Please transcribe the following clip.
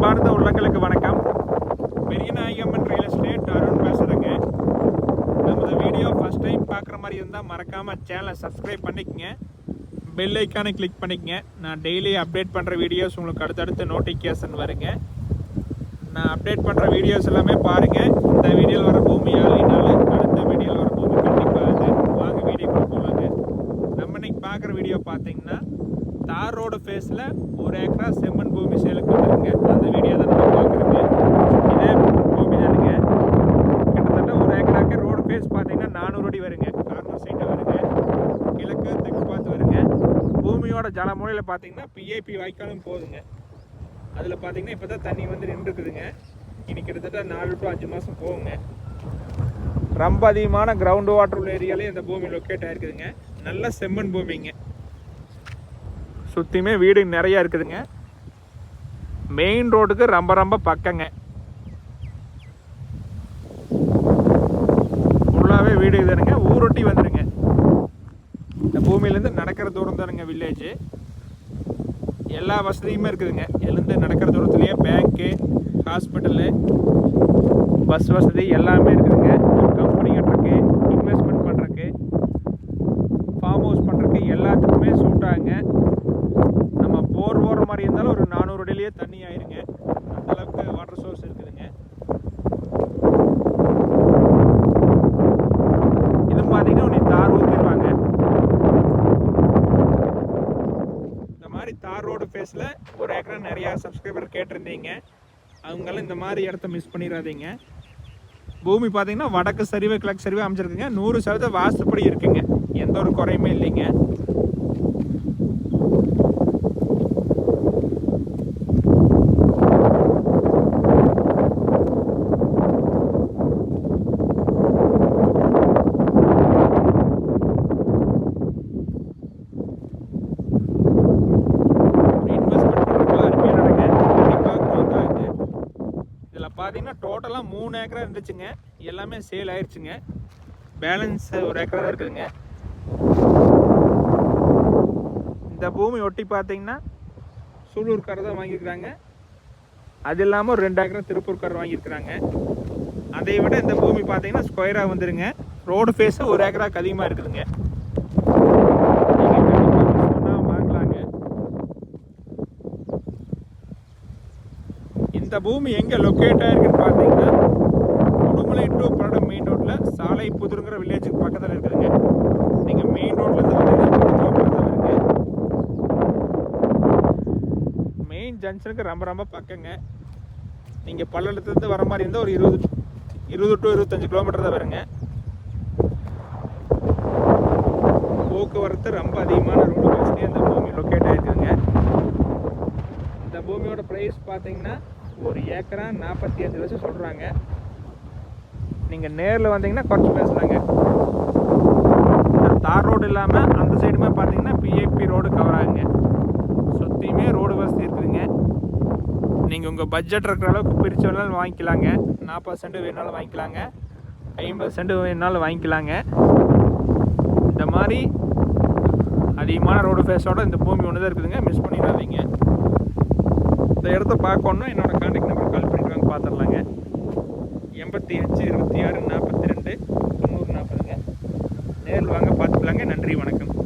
அன்பார்ந்த உள்ளங்களுக்கு வணக்கம். பெரியநாயகம்மன் ரியல் எஸ்டேட் அருண் பேசுகிறேங்க நமது வீடியோ ஃபஸ்ட் டைம் பார்க்குற மாதிரி இருந்தால் மறக்காமல் சேனலை சப்ஸ்கிரைப் பண்ணிக்கங்க. பெல் ஐக்கானை கிளிக் பண்ணிக்கங்க. நான் டெய்லி அப்டேட் பண்ணுற வீடியோஸ் உங்களுக்கு அடுத்தடுத்து நோட்டிஃபிகேஷன் வருங்க. நான் அப்டேட் பண்ணுற வீடியோஸ் எல்லாமே பாருங்கள் இந்த வீடியோவில் வர பூமி ஆளினாலும் அடுத்த வீடியோவில் வர பூமி கண்டிப்பாக வாங்க வீடியோக்குள்ள போகலாங்க நம்ம இன்னைக்கு பார்க்குற வீடியோ பார்த்தீங்கன்னா தார் ரோடு ஃபேஸில் ஒரு ஏக்கரா செம்மண் பூமி சேலுக்கு வந்துருங்க. அந்த வீடியோ தான் நம்ம பார்க்குறோங்க இதே பூமி தானுங்க. கிட்டத்தட்ட ஒரு ஏக்கராக்கு ரோடு ஃபேஸ் பார்த்தீங்கன்னா நானூறு அடி வருங்க. கார்னர் சைட்டாக வருங்க. கிழக்கு தெற்கு பார்த்து வருங்க. பூமியோட ஜலமூலையில் பார்த்தீங்கன்னா பிஏபி வாய்க்காலும் போகுதுங்க அதில் பார்த்தீங்கன்னா இப்போ தான் தண்ணி வந்து நின்றுக்குதுங்க இனி கிட்டத்தட்ட நாலு டு அஞ்சு மாதம் போகுங்க. ரொம்ப அதிகமான கிரவுண்ட் வாட்டர் உள்ள ஏரியாலே இந்த பூமி லொக்கேட் ஆயிருக்குதுங்க. நல்ல செம்மண் பூமிங்க. சுற்றியுமே வீடு நிறையா இருக்குதுங்க. மெயின் ரோடுக்கு ரொம்ப ரொம்ப பக்கங்க. ஃபுல்லாகவே வீடு இதுனுங்க ஊரொட்டி வந்துடுங்க இந்த பூமியிலேருந்து நடக்கிற தூரம் தானுங்க வில்லேஜ் எல்லா வசதியுமே இருக்குதுங்க. எழுந்து நடக்கிற தூரத்துலேயே பேங்க்கு ஹாஸ்பிட்டலு பஸ் வசதி எல்லாமே இருக்குதுங்க. போர் இருந்தாலும் ஒரு நானூறு அடியிலேயே தண்ணி ஆயிருங்க அந்தளவுக்கு வாட்டர் சோர்ஸ் இருக்குதுங்க. இது பார்த்தீங்கன்னா உன்னை தார் ஊற்றிடுவாங்க இந்த மாதிரி தார் ரோடு ஃபேஸில் ஒரு ஏக்கரா நிறையா சப்ஸ்கிரைபர் கேட்டிருந்தீங்க. அவங்களாம் இந்த மாதிரி இடத்த மிஸ் பண்ணிடாதீங்க. பூமி பார்த்தீங்கன்னா வடக்கு சரிவு கிழக்கு சரிவு அமைச்சிருக்குங்க நூறு சதவீத வாசப்படி இருக்குங்க. எந்த ஒரு குறையுமே இல்லைங்க. பார்த்தீங்கன்னா டோட்டலாக மூணு ஏக்கராக இருந்துச்சுங்க. எல்லாமே சேல் ஆயிடுச்சுங்க பேலன்ஸ் ஒரு ஏக்கராக தான் இருக்குதுங்க. இந்த பூமி ஒட்டி பார்த்தீங்கன்னா சூலூர்காரர் தான் வாங்கியிருக்கிறாங்க. அது இல்லாமல் ஒரு ரெண்டு ஏக்கரா திருப்பூர்காரர் வாங்கியிருக்கிறாங்க. அதை விட இந்த பூமி பார்த்தீங்கன்னா ஸ்கொயராக வந்துருங்க. ரோடு ஃபேஸு ஒரு ஏக்கராக்கு அதிகமாக இருக்குதுங்க. இந்த பூமி எங்கே லொக்கேட் ஆகிருக்குன்னு பார்த்தீங்கன்னா உடுமலை டு பல்லடம் மெயின் ரோட்டில் சாலை புதுருங்கிற வில்லேஜுக்கு பக்கத்தில் இருக்குதுங்க. நீங்கள் மெயின் ரோட்லேருந்து வந்தீங்கன்னா தான் மெயின் ஜங்ஷனுக்கு ரொம்ப ரொம்ப பக்கங்க. நீங்கள் பல்லடத்துலேருந்து வர மாதிரி இருந்தால் ஒரு இருபது இருபது டு இருபத்தஞ்சு கிலோமீட்டர் தான் வருங்க. போக்குவரத்து ரொம்ப அதிகமான ரோடு பேஸ்லேயே இந்த பூமி லொக்கேட் ஆகிருக்குங்க இந்த பூமியோட ப்ரைஸ் பார்த்தீங்கன்னா ஒரு ஏக்கரா நாற்பத்தி அஞ்சு லட்சம் சொல்கிறாங்க நீங்கள் நேரில் வந்தீங்கன்னா குறைச்சி பேசலாங்க. தார் ரோடு இல்லாமல் அந்த சைடுமே பார்த்தீங்கன்னா பிஏபி ரோடு கவர் ஆகுங்க. சுற்றியுமே ரோடு வசதி இருக்குதுங்க. நீங்கள் உங்கள் பட்ஜெட் இருக்கிற அளவுக்கு பிரித்து வேணாலும் வாங்கிக்கலாங்க. நாற்பது சென்ட் வேணாலும் வாங்கிக்கலாங்க. ஐம்பது சென்ட் வேணாலும் வாங்கிக்கலாங்க. இந்த மாதிரி அதிகமான ரோடு ஃபேஸோட இந்த பூமி ஒன்று தான் இருக்குதுங்க. மிஸ் பண்ணிடாதீங்க. இந்த இடத்த பார்க்கணுன்னா என்னோட கான்டாக்ட் நம்பர் கால் பண்ணிட்டு வாங்க பார்த்துடலாங்க எண்பத்தி அஞ்சு இருபத்தி ஆறு நாற்பத்தி ரெண்டு தொண்ணூறு நாற்பதுங்க. நேரில் வாங்க பார்த்துக்கலாங்க. நன்றி வணக்கம்.